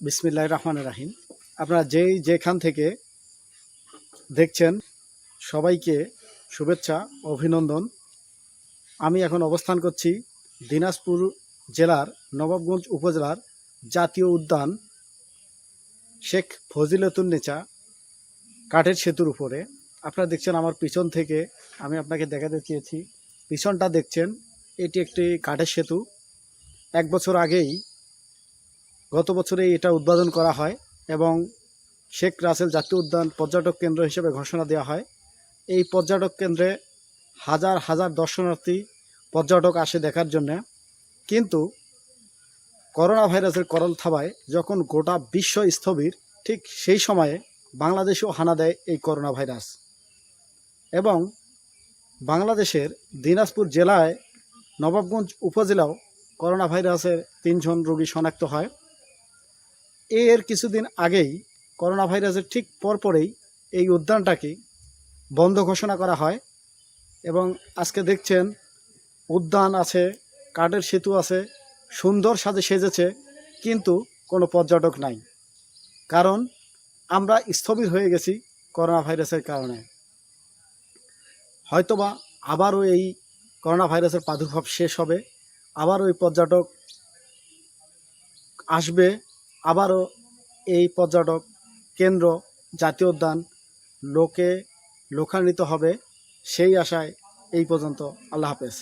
বিসমিল্লাহ রহমান রাহিম। আপনারা যেই যেখান থেকে দেখছেন, সবাইকে শুভেচ্ছা, অভিনন্দন। আমি এখন অবস্থান করছি দিনাজপুর জেলার নবাবগঞ্জ উপজেলার জাতীয় উদ্যান শেখ ফজিলতুন্নেচা কাঠের সেতুর উপরে। আপনারা দেখছেন আমার পিছন থেকে আমি আপনাকে দেখাতে চেয়েছি পিছনটা দেখছেন, এটি একটি কাঠের সেতু। এক বছর আগেই গত বছরে এটা উদ্বোধন করা হয় এবং শেখ রাসেল জাতীয় উদ্যান পর্যটক কেন্দ্র হিসেবে ঘোষণা দেওয়া হয়। এই পর্যটক কেন্দ্রে হাজার হাজার দর্শনার্থী পর্যটক আসে দেখার জন্য। কিন্তু করোনা ভাইরাসের করল থাবায় যখন গোটা বিশ্ব স্থবির, ঠিক সেই সময়ে বাংলাদেশেও হানা দেয় এই করোনা ভাইরাস। এবং বাংলাদেশের দিনাজপুর জেলায় নবাবগঞ্জ উপজেলাও করোনা ভাইরাসের তিনজন রোগী শনাক্ত হয়। এর কিছুদিন আগেই করোনা ভাইরাসের ঠিক পরপরেই এই উদ্যানটাকে বন্ধ ঘোষণা করা হয় এবং আজকে দেখছেন উদ্যান আছে, কাঠের সেতু আছে, সুন্দর সাজে সেজেছে, কিন্তু কোনো পর্যটক নাই। কারণ আমরা স্থবির হয়ে গেছি করোনা ভাইরাসের কারণে। হয়তোবা আবারও এই করোনা ভাইরাসের প্রাদুর্ভাব শেষ হবে আবার ওই পর্যটক আসবে আবারও এই পর্যটক কেন্দ্র জাতীয় উদ্যান লোকে লোকান্বিত হবে সেই আশায় এই পর্যন্ত। আল্লাহ হাফেজ।